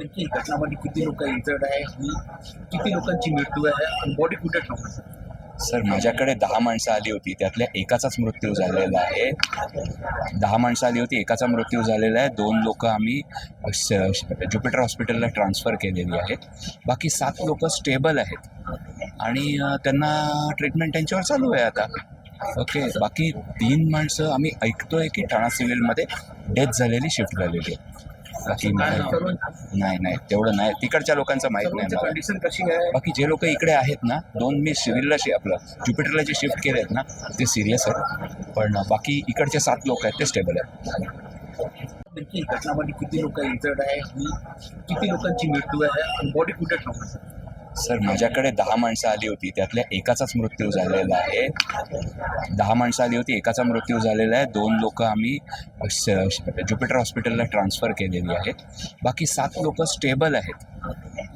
नक्की घटनामध्ये किती लोक इंजर्ड आहे आणि किती लोकांची मृत्यू आहे आणि बॉडी कुठे ठेवणार? सर माझ्याकडे दहा माणसं आली होती. त्यातल्या एकाचाच मृत्यू झालेला आहे. दहा माणसं आली होती एकाचा मृत्यू झालेला आहे. दोन लोक आम्ही ज्युपिटर हॉस्पिटलला ट्रान्सफर केलेली आहेत. बाकी सात लोक स्टेबल आहेत. आणि त्यांना ट्रीटमेंट त्यांच्यावर चालू आहे आता. ओके बाकी तीन माणसं आम्ही ऐकतोय की ठाणा सिव्हिलमध्ये डेथ झालेली शिफ्ट झालेली आहे. बाकी मला- नाही नाही तेवढं नाही. तिकडच्या लोकांचं माहीत नाही मला. कंडिशन कशी आहे? बाकी जे लोक इकडे आहेत ना दोन मी सिव्हिलला शि आपलं ज्युपिटरला जे शिफ्ट केले आहेत ना ते सिरियस आहेत. पण बाकी इकडचे सात लोक आहेत ते स्टेबल आहेत. नक्की घटनामध्ये किती लोक इंजर्ड आहे आणि किती लोकांची मृत्यू आहे? आणि बॉडी कुठे ठेवणार? सर माझ्याकडे दहा माणसं आली होती. त्यातल्या एकाचाच मृत्यू झालेला आहे. दहा माणसं आली होती एकाचा मृत्यू झालेला आहे. दोन लोक आम्ही ज्युपिटर हॉस्पिटलला ट्रान्सफर केलेली आहेत. बाकी सात लोक स्टेबल आहेत.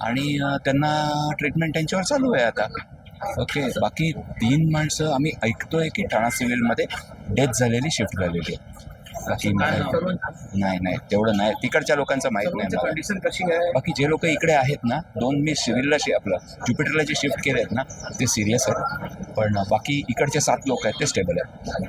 आणि त्यांना ट्रीटमेंट त्यांच्यावर चालू आहे आता. ओके बाकी तीन माणसं आम्ही ऐकतोय की ठाणा सिव्हिलमध्ये डेथ झालेली शिफ्ट झालेली आहे. बाकी सर्व नाही? नाही तेवढं नाही. तिकडच्या लोकांचं माहीत नाही कंडिशन कशी आहे? बाकी जे लोक इकडे आहेत ना दोन मी सिव्हिलला शि आपलं ज्युपिटरला जे शिफ्ट केले आहेत ना ते सिरियस आहेत. पण बाकी इकडचे सात लोक आहेत ते स्टेबल आहेत.